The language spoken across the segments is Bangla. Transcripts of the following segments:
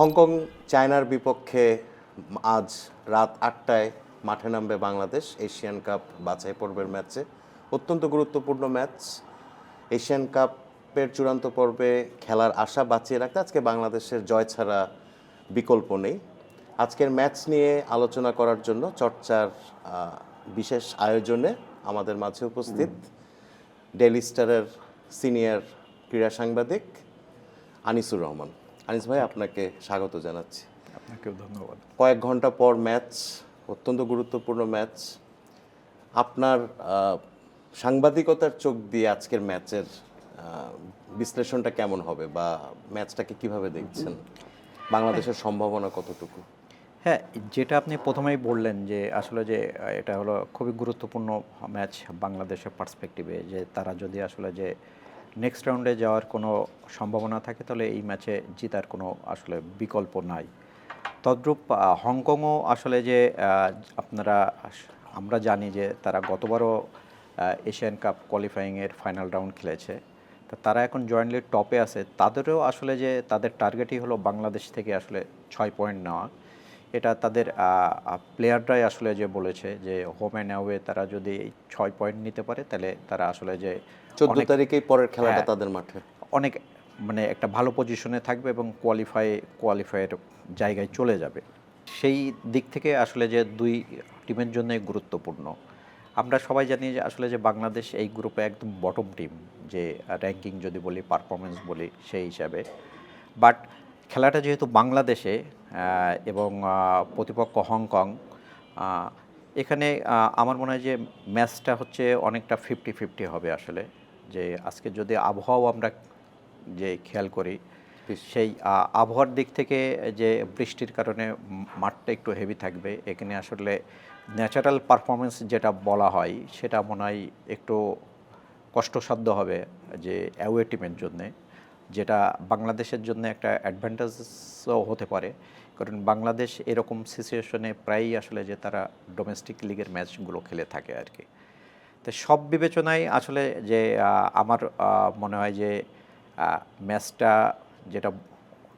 হংকং, চায়নার বিপক্ষে আজ রাত আটটায় মাঠে নামবে বাংলাদেশ। এশিয়ান কাপ বাছাই পর্বের ম্যাচে। অত্যন্ত গুরুত্বপূর্ণ ম্যাচ। এশিয়ান কাপের চূড়ান্ত পর্বে খেলার আশা বাঁচিয়ে রাখতে আজকে বাংলাদেশের জয় ছাড়া বিকল্প নেই। আজকের ম্যাচ নিয়ে আলোচনা করার জন্য চর্চার বিশেষ আয়োজনে আমাদের মাঝে উপস্থিত ডেলি স্টারের সিনিয়র ক্রীড়া সাংবাদিক আনিসুর রহমান। আনিস ভাই আপনাকে স্বাগত জানাচ্ছি। আপনাকেও ধন্যবাদ। কয়েক ঘণ্টা পর ম্যাচ অত্যন্ত গুরুত্বপূর্ণ ম্যাচ। আপনার সাংবাদিকতার চোখ দিয়ে আজকের ম্যাচের বিশ্লেষণটা কেমন হবে বা ম্যাচটাকে কীভাবে দেখছেন? বাংলাদেশের সম্ভাবনা কতটুকু? হ্যাঁ যেটা আপনি প্রথমেই বললেন যে আসলে যে এটা হলো খুবই গুরুত্বপূর্ণ ম্যাচ বাংলাদেশের পার্সপেক্টিভে যে তারা যদি আসলে যে নেক্সট রাউন্ডে যাওয়ার কোনো সম্ভাবনা থাকে? তাহলে এই ম্যাচে জিতার কোনো আসলে বিকল্প নাই। তদ্রূপ হংকংও আসলে যে আপনারা আমরা জানি যে তারা গতবারও এশিয়ান কাপ কোয়ালিফাইংয়ের ফাইনাল রাউন্ড খেলেছে। তা তারা এখন জয়েন্টলি টপে আছে। তাদেরও আসলে যে তাদের টার্গেটই হলো বাংলাদেশ থেকে আসলে ছয় পয়েন্ট নেওয়া। এটা তাদের প্লেয়াররাই আসলে যে বলেছে যে হোম অ্যান্ড অ্যাওয়ে তারা যদি ছয় পয়েন্ট নিতে পারে, তাহলে তারা আসলে যে চোদ্দ তারিখেই পরের খেলাটা হ্যাঁ। তাদের মাঠে। অনেক মানে একটা ভালো পজিশনে থাকবে এবং কোয়ালিফাই কোয়ালিফাইয়ের জায়গায় চলে যাবে। সেই দিক থেকে আসলে যে দুই টিমের জন্যই গুরুত্বপূর্ণ। আমরা সবাই জানি যে আসলে যে বাংলাদেশ এই গ্রুপে একদম বটম টিম যে র্যাঙ্কিং যদি বলি পারফরমেন্স বলি সেই হিসাবে। বাট খেলাটা যেহেতু বাংলাদেশে এবং প্রতিপক্ষ হংকং এখানে আমার মনে হয় যে ম্যাচটা হচ্ছে অনেকটা ফিফটি ফিফটি হবে আসলে। যে আজকে যদি আবহাওয়া আমরা যে খেয়াল করি সেই আবহাওয়ার দিক থেকে যে বৃষ্টির কারণে মাঠটা একটু হেভি থাকবে এখানে আসলে ন্যাচারাল পারফরমেন্স যেটা বলা হয় সেটা মনে হয় একটু কষ্টসাধ্য হবে যে অ্যাওয়ে টিমের জন্যে যেটা বাংলাদেশের জন্য একটা অ্যাডভান্টেজও হতে পারে। কারণ বাংলাদেশ এরকম সিচুয়েশনে প্রায়ই আসলে যে তারা ডোমেস্টিক লিগের ম্যাচগুলো খেলে থাকে আর কি। তো সব বিবেচনায় আসলে যে আমার মনে হয় যে ম্যাচটা যেটা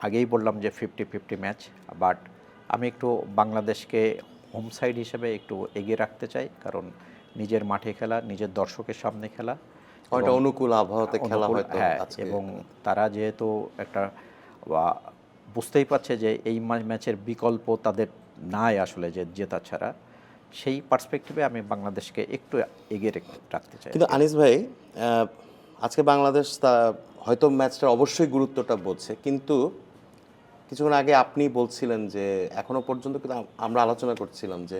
আগেই বললাম যে ফিফটি ফিফটি ম্যাচ বাট আমি একটু বাংলাদেশকে হোম সাইড হিসেবে একটু এগিয়ে রাখতে চাই কারণ নিজের মাঠে খেলা নিজের দর্শকের সামনে খেলা অনুকূল আবহাওয়াতে খেলা হয়তো হ্যাঁ এবং তারা যেহেতু একটা বুঝতেই পারছে যে এই ম্যাচের বিকল্প তাদের নাই আসলে যে জেতা ছাড়া। সেই পার্সপেক্টিভে আমি বাংলাদেশকে একটু এগিয়ে রাখতে চাই। কিন্তু আনিস ভাই আজকে বাংলাদেশ তা হয়তো ম্যাচটার অবশ্যই গুরুত্বটা বলছে কিন্তু কিছুক্ষণ আগে আপনি বলছিলেন যে এখনও পর্যন্ত কিন্তু আমরা আলোচনা করছিলাম যে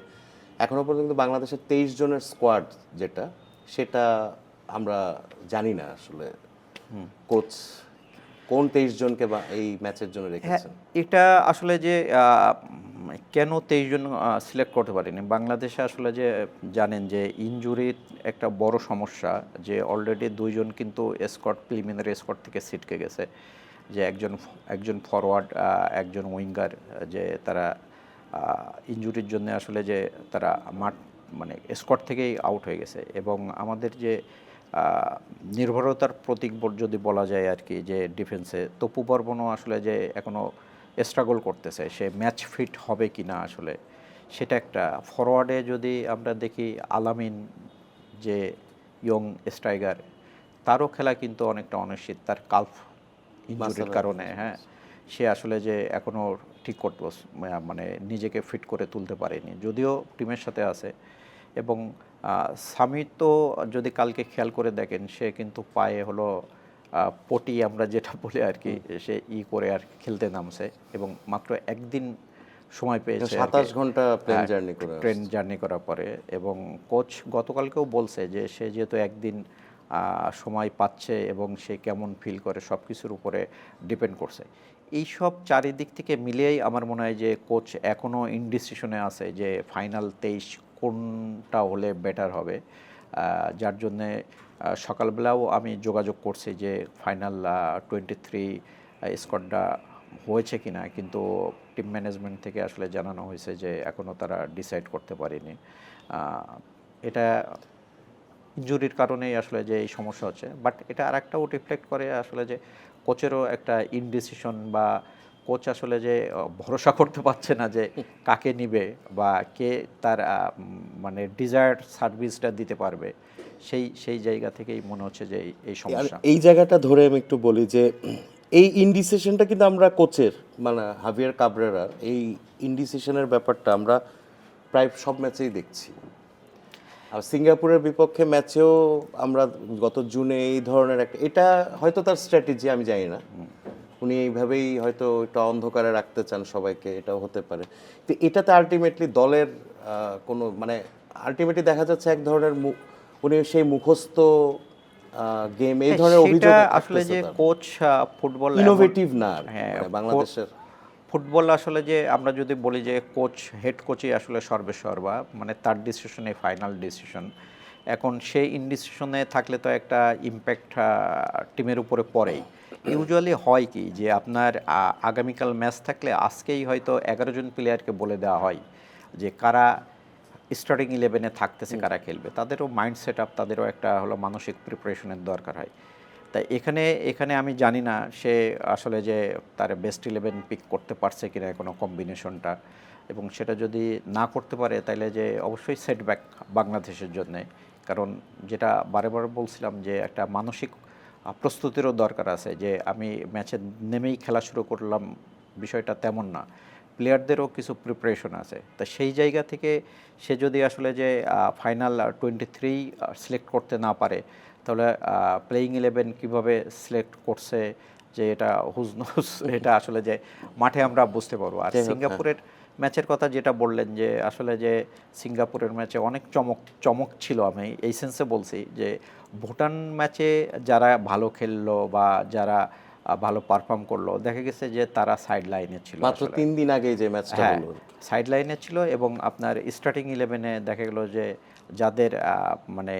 এখনও পর্যন্ত বাংলাদেশের তেইশ জনের স্কোয়াড যেটা সেটা আমরা জানি না আসলে। কোচ কোন তেইশ জনকে বা এই ম্যাচের জন্য হ্যাঁ রেখেছেন এটা আসলে যে কেন তেইশ জন সিলেক্ট করতে পারিনি? বাংলাদেশে আসলে যে জানেন যে ইনজুরির একটা বড় সমস্যা যে অলরেডি দুইজন কিন্তু এসকট প্রিলিমিনারি স্কট থেকে ছিটকে গেছে। যে একজন একজন ফরওয়ার্ড একজন উইঙ্গার যে তারা ইনজুরির জন্য আসলে যে তারা মাঠ মানে স্কট থেকেই আউট হয়ে গেছে। এবং আমাদের যে নির্ভরতার প্রতীক যদি বলা যায় আর কি, যে ডিফেন্সে তপু বর্মনও আসলে যে এখনও স্ট্রাগল করতেছে সে ম্যাচ ফিট হবে কি না আসলে সেটা একটা। ফরওয়ার্ডে যদি আমরা দেখি আলামিন যে ইয়ং স্ট্রাইগার তারও খেলা কিন্তু অনেকটা অনিশ্চিত তার কালফ ইঞ্জুরির কারণে হ্যাঁ। সে আসলে যে এখনও ঠিক করতে মানে নিজেকে ফিট করে তুলতে পারেনি যদিও টিমের সাথে আছে। এবং আহ, সামি তো যদি কালকে খেয়াল করে দেখেন সে কিন্তু পায়ে হলো পটি আমরা যেটা বলে আর কি সে ই করে আর খেলতে নামছে এবং মাত্র একদিন সময় পেয়েছে সাতাশ ঘণ্টা প্লেন হ্যাঁ, জার্নি করে ট্রেন জার্নি করার পরে এবং কোচ গতকালকেও বলছে যে সে যেহেতু একদিন আহ, সময় পাচ্ছে এবং সে কেমন ফিল করে সব কিছুর উপরে ডিপেন্ড করছে। এই সব চারিদিক থেকে মিলিয়েই আমার মনে হয় যে কোচ এখনও ইনডিসিশনে আছে যে ফাইনাল তেইশ কোনটা হলে বেটার হবে যার জন্যে সকালবেলাও আমি যোগাযোগ করছি যে ফাইনাল টোয়েন্টি থ্রি স্কোয়াডটা হয়েছে কিনা, কিন্তু টিম ম্যানেজমেন্ট থেকে আসলে জানানো হয়েছে যে এখনও তারা ডিসাইড করতে পারেনি। এটা ইনজুরির কারণেই আসলে যে এই সমস্যা হচ্ছে। বাট এটা আরেকটাও রিফ্লেক্ট করে আসলে যে কোচেরও একটা ইনডিসিশন বা কোচ আসলে যে ভরসা করতে পারছে না যে কাকে নিবে বা কে তার মানে ডিজায়ার্ড সার্ভিসটা দিতে পারবে সেই সেই জায়গা থেকেই মনে হচ্ছে যে এই- সমস্যা। এই জায়গাটা ধরে আমি একটু বলি যে এই ইনডিসিশনটা কিন্তু আমরা কোচের মানে হাভিয়ার কাবরেরার এই ইনডিসিশনের ব্যাপারটা আমরা প্রায় সব ম্যাচেই দেখছি। আর সিঙ্গাপুরের বিপক্ষে ম্যাচেও আমরা গত জুনে এই ধরনের একটা এটা হয়তো তার স্ট্র্যাটেজি আমি জানি না। উনি এইভাবেই হয়তো এটা অন্ধকারে রাখতে চান সবাইকে এটাও হতে পারে। তো এটাতে আলটিমেটলি দলের কোনো মানে আলটিমেটলি দেখা যাচ্ছে এক ধরনের উনি সেই মুখস্থ গেম এই ধরনের হ্যাঁ, অভিযোগ আসলে যে কোচ ফুটবল ইনোভেটিভ না হ্যাঁ, মানে বাংলাদেশের। ফুটবল আসলে যে আমরা যদি বলি যে কোচ হেড কোচই আসলে সর্বেসর্বা মানে তার ডিসিশনে ফাইনাল ডিসিশন এখন সেই ইনডিসিশনে থাকলে তো একটা ইম্প্যাক্ট টিমের উপরে পড়েই। ইউজুয়ালি হয় কি যে আপনার আগামীকাল ম্যাচ থাকলে আজকেই হয়তো এগারো জন প্লেয়ারকে বলে দেওয়া হয় যে কারা স্টার্টিং ইলেভেনে থাকতেছে কারা খেলবে। তাদেরও মাইন্ড সেট আপ তাদেরও একটা হলো মানসিক প্রিপারেশনের দরকার হয়। তাই এখানে এখানে আমি জানি না সে আসলে যে তার বেস্ট ইলেভেন পিক করতে পারছে কিনা কোনো কম্বিনেশনটা এবং সেটা যদি না করতে পারে তাহলে যে অবশ্যই সেটব্যাক বাংলাদেশের জন্যে। কারণ যেটা বারে বারে বলছিলাম যে একটা মানসিক প্রস্তুতিরও দরকার আছে যে আমি ম্যাচে নেমেই খেলা শুরু করলাম বিষয়টা তেমন না। প্লেয়ারদেরও কিছু প্রিপারেশন আছে। তা সেই জায়গা থেকে সে যদি আসলে যে ফাইনাল টোয়েন্টি থ্রি সিলেক্ট করতে না পারে তাহলে প্লেয়িং ইলেভেন কীভাবে সিলেক্ট করছে যে এটা হুজনুস এটা আসলে যে মাঠে আমরা বুঝতে পারব। আর হ্যাঁ। সিঙ্গাপুরের ম্যাচের কথা যেটা বললেন যে আসলে যে সিঙ্গাপুরের ম্যাচে অনেক চমক চমক ছিল আমি এই সেন্সে বলছি যে ভুটান ম্যাচে যারা ভালো খেললো বা যারা ভালো পারফর্ম করল দেখা গেছে যে তারা সাইড লাইনে ছিল মাত্র। তিন দিন আগে যে ম্যাচটা হ্যাঁ হলো সাইড লাইনে ছিল এবং আপনার স্টার্টিং ইলেভেনে দেখা গেলো যে যাদের মানে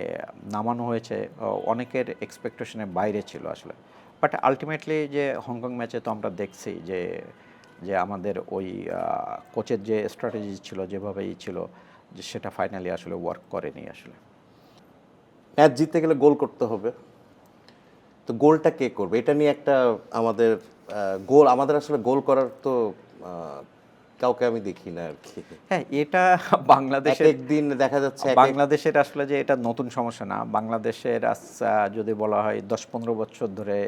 নামানো হয়েছে অনেকের এক্সপেকটেশনের বাইরে ছিল আসলে বাট আলটিমেটলি যে হংকং ম্যাচে তো আমরা দেখছি যে যে আমাদের ওই কোচের যে স্ট্র্যাটেজি ছিল যেভাবেই ছিল যে সেটা ফাইনালি আসলে ওয়ার্ক করেনি আসলে। ম্যাচ জিততে গেলে গোল করতে হবে। তো গোলটা কে করবে? এটা নিয়ে একটা আমাদের গোল আমাদের আসলে গোল করার তো কাউকে আমি দেখি না আর কি। হ্যাঁ এটা বাংলাদেশের একদিন দেখা যাচ্ছে বাংলাদেশের আসলে যে এটা নতুন সমস্যা না। বাংলাদেশের যদি বলা হয় দশ পনেরো বছর ধরে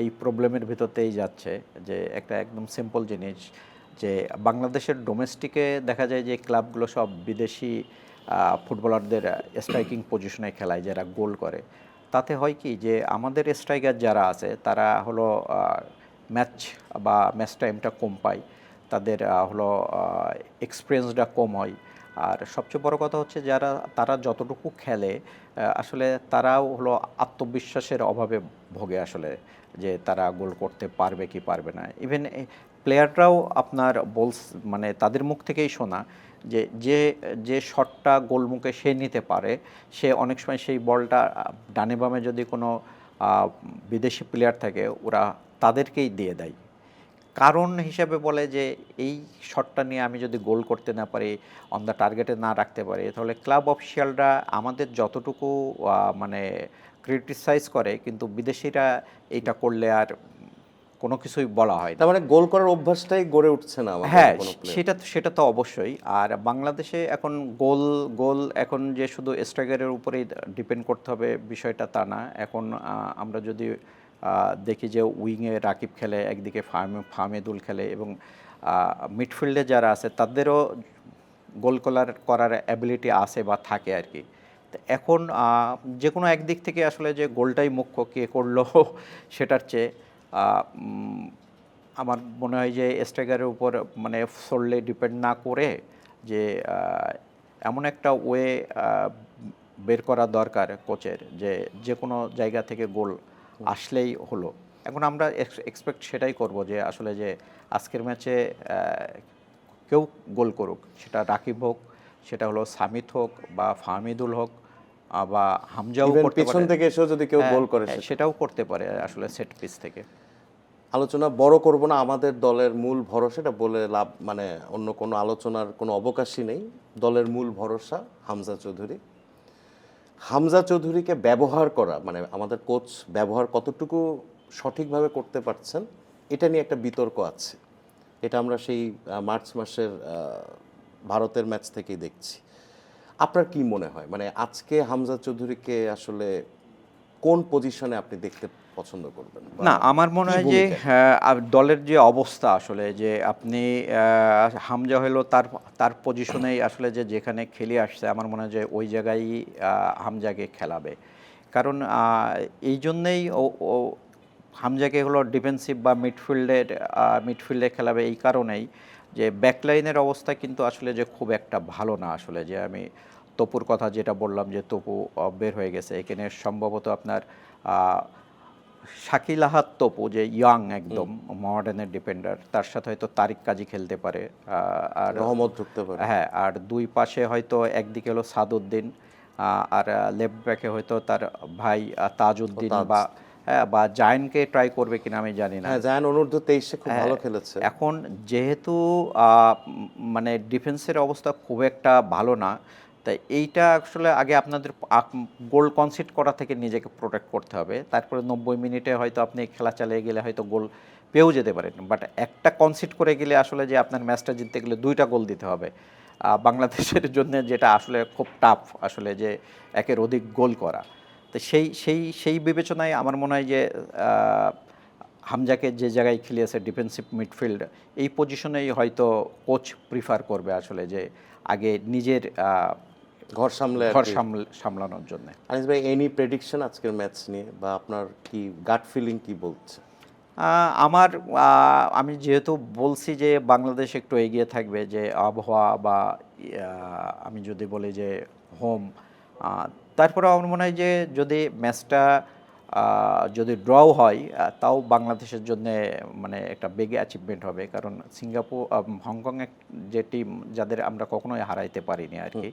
এই প্রবলেমের ভিতরতেই যাচ্ছে যে একটা একদম সিম্পল জিনিস যে বাংলাদেশের ডোমেস্টিকে দেখা যায় যে ক্লাবগুলো সব বিদেশি ফুটবলারদের স্ট্রাইকিং পজিশনে খেলায় যারা গোল করে। তাতে হয় কি যে আমাদের স্ট্রাইকার যারা আছে, তারা হলো ম্যাচ বা ম্যাচ টাইমটা কম পায়। তাদের হলো এক্সপিরিয়েন্সটা কম হয়। আর সবচেয়ে বড় কথা হচ্ছে যারা, তারা যতটুকু খেলে আসলে তারাও হলো আত্মবিশ্বাসের অভাবে ভোগে আসলে, যে তারা গোল করতে পারবে কি পারবে না। ইভেন প্লেয়াররাও আপনার বলস মানে তাদের মুখ থেকেই শোনা, যে যে যে শটটা গোলমুখে সে নিতে পারে, সে অনেক সময় সেই বলটা ডানে বামে যদি কোনো বিদেশি প্লেয়ার থাকে, ওরা তাদেরকেই দিয়ে দেয়। কারণ হিসেবে বলে যে এই শটটা নিয়ে আমি যদি গোল করতে না পারি অন দ্য টার্গেটে না রাখতে পারি তাহলে ক্লাব অফিসিয়ালরা আমাদের যতটুকু মানে ক্রিটিসাইজ করে কিন্তু বিদেশিরা এটা করলে আর কোনো কিছুই বলা হয় তার মানে গোল করার অভ্যাসটাই গড়ে উঠছে না হ্যাঁ সেটা তো সেটা তো অবশ্যই। আর বাংলাদেশে এখন গোল গোল এখন যে শুধু স্ট্রাইকারের উপরেই ডিপেন্ড করতে হবে বিষয়টা তা না। এখন আমরা যদি দেখি যে উইংয়ে রাকিব খেলে, একদিকে ফার্মে ফার্মেদুল খেলে এবং মিডফিল্ডে যারা আছে তাদেরও গোল করার করার অ্যাবিলিটি আছে বা থাকে আর কি। এখন যে কোনো একদিক থেকে আসলে যে গোলটাই মুখ্য কে করল সেটার চেয়ে আমার মনে হয় যে স্ট্রাইকারের উপর মানে সোললে ডিপেন্ড না করে যে এমন একটা ওয়ে বের করা দরকার কোচের যে যে কোনো জায়গা থেকে গোল আসলেই হলো। এখন আমরা এক্সপেক্ট সেটাই করব যে আসলে যে আজকের ম্যাচে কেউ গোল করুক সেটা রাকিব হোক সেটা হলো সামিত হোক বা ফাহমিদুল হোক বা হামজাও করতে পেছন থেকে এসেও যদি কেউ হ্যাঁ, গোল করে হ্যাঁ, সেটাও করতে পারে আসলে সেট পিস থেকে। আলোচনা বড় করব না আমাদের দলের মূল ভরসাটা বলে লাভ মানে অন্য কোনো আলোচনার কোনো অবকাশই নেই। দলের মূল ভরসা হামজা চৌধুরী। হামজা চৌধুরীকে ব্যবহার করা মানে আমাদের কোচ ব্যবহার কতটুকু সঠিকভাবে করতে পারছেন, এটা নিয়ে একটা বিতর্ক আছে। এটা আমরা সেই মার্চ মাসের ভারতের ম্যাচ থেকেই দেখছি। আপনার কি মনে হয়? মানে আজকে হামজা চৌধুরীকে আসলে কোন পজিশনে আপনি দেখতে পছন্দ করবেন? না আমার মনে হয় যে হ্যাঁ, দলের যে অবস্থা আসলে যে আপনি হামজা হলো তার তার পজিশনেই আসলে যে যেখানে খেলে আসছে আমার মনে হয় যে ওই জায়গায় হামজাকে খেলাবে। কারণ এই জন্যেই ও ও হামজাকে হলো ডিফেন্সিভ বা মিডফিল্ডের মিডফিল্ডে খেলাবে এই কারণেই যে ব্যাকলাইনের অবস্থা কিন্তু আসলে যে খুব একটা ভালো না আসলে যে আমি তপুর কথা যেটা বললাম যে তপু বের হয়ে গেছে। এখানে সম্ভবত আপনার শাকিল আহাদ তপু যে ইয়াং একদম মডার্নের ডিপেন্ডার তার সাথে হয়তো তারিক কাজী খেলতে পারে আর রহমত ঢুকতে পারে। হ্যাঁ আর দুই পাশে হয়তো একদিকে হলো সাদউদ্দিন আর লেফট ব্যাকে হয়তো তার ভাই তাজউদ্দিন বা হ্যাঁ বা জায়নকে ট্রাই করবে কিনা আমি জানি না। হ্যাঁ জায়ান অনূর্ধ্ব তেইশে খুব ভালো হ্যাঁ, খেলেছে। এখন যেহেতু আহ, মানে ডিফেন্সের অবস্থা খুব একটা ভালো না তাই এইটা আসলে আগে আপনাদের গোল কনসিড করা থেকে নিজেকে প্রোটেক্ট করতে হবে। তারপরে নব্বই মিনিটে হয়তো আপনি খেলা চালিয়ে গেলে হয়তো গোল পেয়েও যেতে পারেন। বাট একটা কনসিড করে গেলে আসলে যে আপনার ম্যাচটা জিততে গেলে দুইটা গোল দিতে হবে। বাংলাদেশের জন্য যেটা আসলে খুব টাফ আসলে যে একের অধিক গোল করা। তো সেই সেই সেই বিবেচনায় আমার মনে হয় যে হামজাকে যে জায়গায় খেলিয়েছে ডিফেন্সিভ মিডফিল্ড এই পজিশনেই হয়তো কোচ প্রিফার করবে আসলে যে আগে নিজের ঘর সামলে ঘর সামলানোর জন্য। আনিস ভাই এনি প্রেডিকশন আজকের ম্যাচ নিয়ে? বা আপনার কি গাট ফিলিং কি বলছে? আমার আমি যেহেতু বলছি যে বাংলাদেশ একটু এগিয়ে থাকবে যে আবহাওয়া বা আমি যদি বলি যে হোম তারপরে আমার মনে হয় যে যদি ম্যাচটা যদি ড্রও হয় তাও বাংলাদেশের জন্য মানে একটা বেগে অ্যাচিভমেন্ট হবে। কারণ সিঙ্গাপুর হংকং যে টিম যাদের আমরা কখনোই হারাইতে পারিনি আর কি।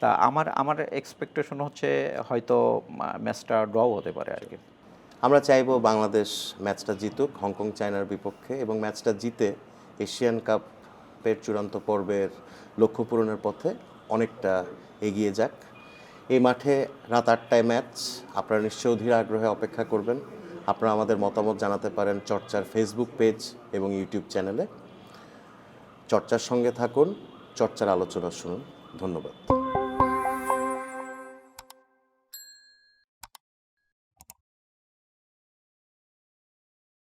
তা আমার আমার এক্সপেকটেশন হচ্ছে হয়তো ম্যাচটা ড্রও হতে পারে আর কি। আমরা চাইব বাংলাদেশ ম্যাচটা জিতুক, হংকং চায়নার বিপক্ষে এবং ম্যাচটা জিতে এশিয়ান কাপের চূড়ান্ত পর্বের লক্ষ্য পূরণের পথে অনেকটা এগিয়ে যাক। এই মাঠে রাত আটটায় ম্যাচ আপনারা নিশ্চয়ই অধীর আগ্রহে অপেক্ষা করবেন। আপনারা আমাদের মতামত জানাতে পারেন চর্চার ফেসবুক পেজ এবং ইউটিউব চ্যানেলে চর্চার সঙ্গে থাকুন, চর্চার আলোচনা শুনুন। ধন্যবাদ।